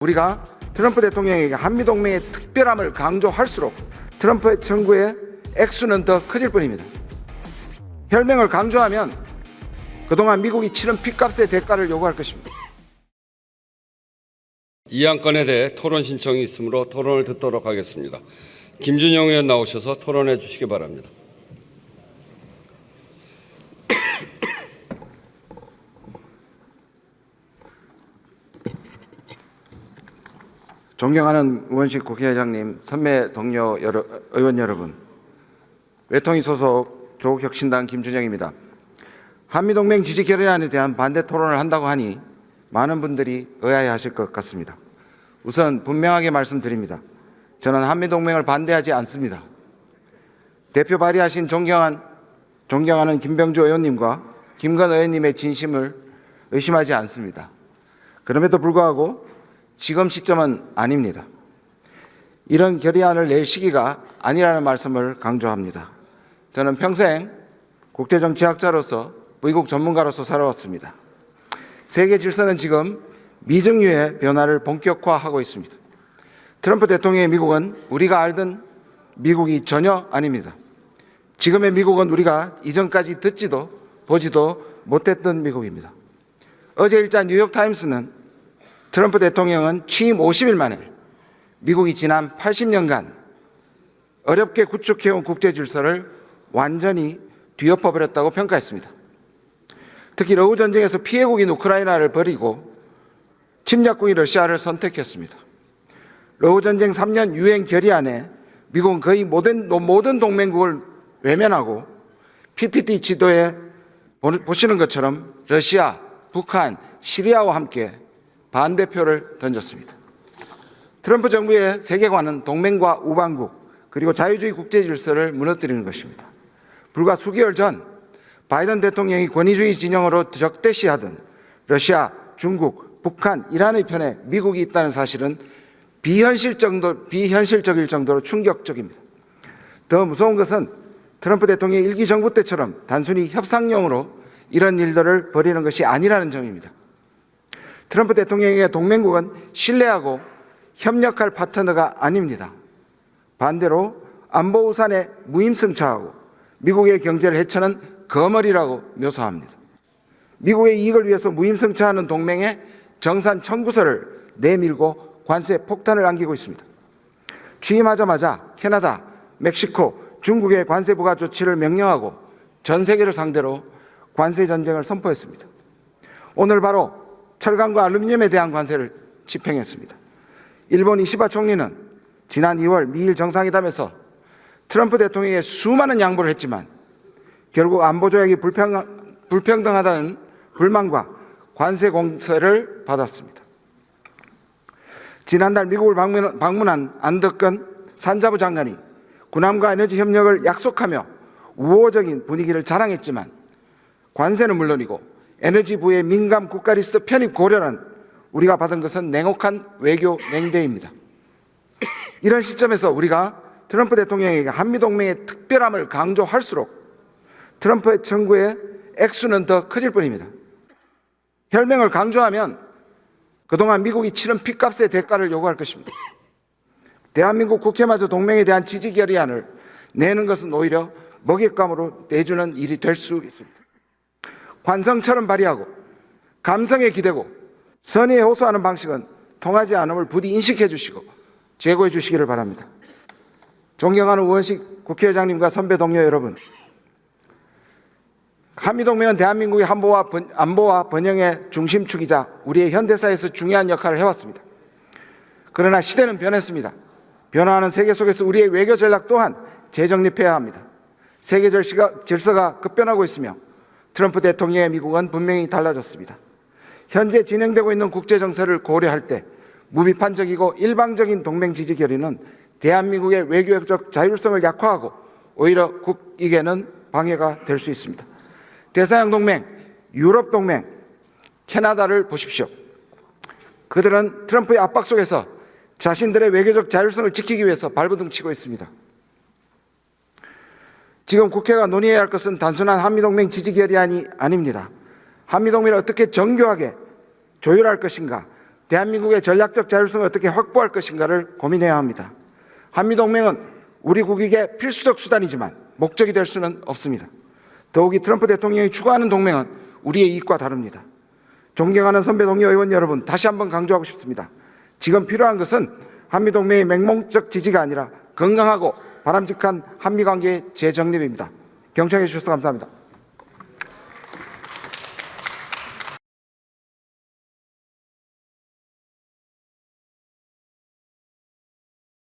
우리가 트럼프 대통령에게 한미동맹의 특별함을 강조할수록 트럼프의 청구의 액수는 더 커질 뿐입니다. 혈맹을 강조하면 그동안 미국이 치른 핏값의 대가를 요구할 것입니다. 이 안건에 대해 토론 신청이 있으므로 토론을 듣도록 하겠습니다. 김준영 의원 나오셔서 토론해 주시기 바랍니다. 존경하는 우원식 국회의장님, 선배 동료 여러, 의원 여러분, 외통위 소속 조국혁신당 김준영입니다. 한미동맹 지지 결의안에 대한 반대 토론을 한다고 하니 많은 분들이 의아해하실 것 같습니다. 우선 분명하게 말씀드립니다. 저는 한미동맹을 반대하지 않습니다. 대표 발의하신 존경한 존경하는 김병주 의원님과 김건 의원님의 진심을 의심하지 않습니다. 그럼에도 불구하고 지금 시점은 아닙니다. 이런 결의안을 낼 시기가 아니라는 말씀을 강조합니다. 저는 평생 국제정치학자로서 미국 전문가로서 살아왔습니다. 세계 질서는 지금 미증유의 변화를 본격화하고 있습니다. 트럼프 대통령의 미국은 우리가 알던 미국이 전혀 아닙니다. 지금의 미국은 우리가 이전까지 듣지도 보지도 못했던 미국입니다. 어제 일자 뉴욕타임스는 트럼프 대통령은 취임 50일 만에 미국이 지난 80년간 어렵게 구축해온 국제 질서를 완전히 뒤엎어버렸다고 평가했습니다. 특히 러우 전쟁에서 피해국인 우크라이나를 버리고 침략국인 러시아를 선택했습니다. 러우 전쟁 3년 유엔 결의안에 미국은 거의 모든, 모든 동맹국을 외면하고 PPT 지도에 보시는 것처럼 러시아, 북한, 시리아와 함께 반대표를 던졌습니다. 트럼프 정부의 세계관은 동맹과 우방국 그리고 자유주의 국제 질서를 무너뜨리는 것입니다. 불과 수개월 전 바이든 대통령이 권위주의 진영으로 적대시하던 러시아, 중국, 북한, 이란의 편에 미국이 있다는 사실은 비현실 정도, 비현실적일 정도로 충격적입니다. 더 무서운 것은 트럼프 대통령의 일기 정부 때처럼 단순히 협상용으로 이런 일들을 벌이는 것이 아니라는 점입니다. 트럼프 대통령에게 동맹국은 신뢰하고 협력할 파트너가 아닙니다. 반대로 안보 우산에 무임승차하고 미국의 경제를 해쳐는 거머리라고 묘사합니다. 미국의 이익을 위해서 무임승차하는 동맹에 정산 청구서를 내밀고 관세 폭탄을 안기고 있습니다. 취임하자마자 캐나다, 멕시코, 중국의 관세 부과 조치를 명령하고 전 세계를 상대로 관세 전쟁을 선포했습니다. 오늘 바로 철강과 알루미늄에 대한 관세를 집행했습니다. 일본 이시바 총리는 지난 2월 미일 정상회담에서 트럼프 대통령에게 수많은 양보를 했지만 결국 안보조약이 불평, 불평등하다는 불만과 관세 공세를 받았습니다. 지난달 미국을 방문, 방문한 안덕근 산자부 장관이 군함과 에너지 협력을 약속하며 우호적인 분위기를 자랑했지만 관세는 물론이고 에너지부의 민감 국가 리스트 편입 고려는 우리가 받은 것은 냉혹한 외교 냉대입니다. 이런 시점에서 우리가 트럼프 대통령에게 한미동맹의 특별함을 강조할수록 트럼프의 청구의 액수는 더 커질 뿐입니다. 혈맹을 강조하면 그동안 미국이 치른 핏값의 대가를 요구할 것입니다. 대한민국 국회마저 동맹에 대한 지지 결의안을 내는 것은 오히려 먹잇감으로 내주는 일이 될 수 있습니다. 관성처럼 발휘하고 감성에 기대고 선의에 호소하는 방식은 통하지 않음을 부디 인식해 주시고 제고해 주시기를 바랍니다. 존경하는 우원식 국회의장님과 선배 동료 여러분, 한미동맹은 대한민국의 안보와, 번, 안보와 번영의 중심축이자 우리의 현대사에서 중요한 역할을 해왔습니다. 그러나 시대는 변했습니다. 변화하는 세계 속에서 우리의 외교 전략 또한 재정립해야 합니다. 세계 질서가, 질서가 급변하고 있으며 트럼프 대통령의 미국은 분명히 달라졌습니다. 현재 진행되고 있는 국제 정세를 고려할 때 무비판적이고 일방적인 동맹 지지 결의는 대한민국의 외교적 자율성을 약화하고 오히려 국익에는 방해가 될 수 있습니다. 대서양 동맹, 유럽 동맹, 캐나다를 보십시오. 그들은 트럼프의 압박 속에서 자신들의 외교적 자율성을 지키기 위해서 발버둥 치고 있습니다. 지금 국회가 논의해야 할 것은 단순한 한미동맹 지지 결의안이 아닙니다. 한미동맹을 어떻게 정교하게 조율할 것인가, 대한민국의 전략적 자율성을 어떻게 확보할 것인가를 고민해야 합니다. 한미동맹은 우리 국익의 필수적 수단이지만 목적이 될 수는 없습니다. 더욱이 트럼프 대통령이 추구하는 동맹은 우리의 이익과 다릅니다. 존경하는 선배 동료 의원 여러분, 다시 한번 강조하고 싶습니다. 지금 필요한 것은 한미동맹의 맹목적 지지가 아니라 건강하고 바람직한 한미 관계의 재정립입니다. 경청해 주셔서 감사합니다.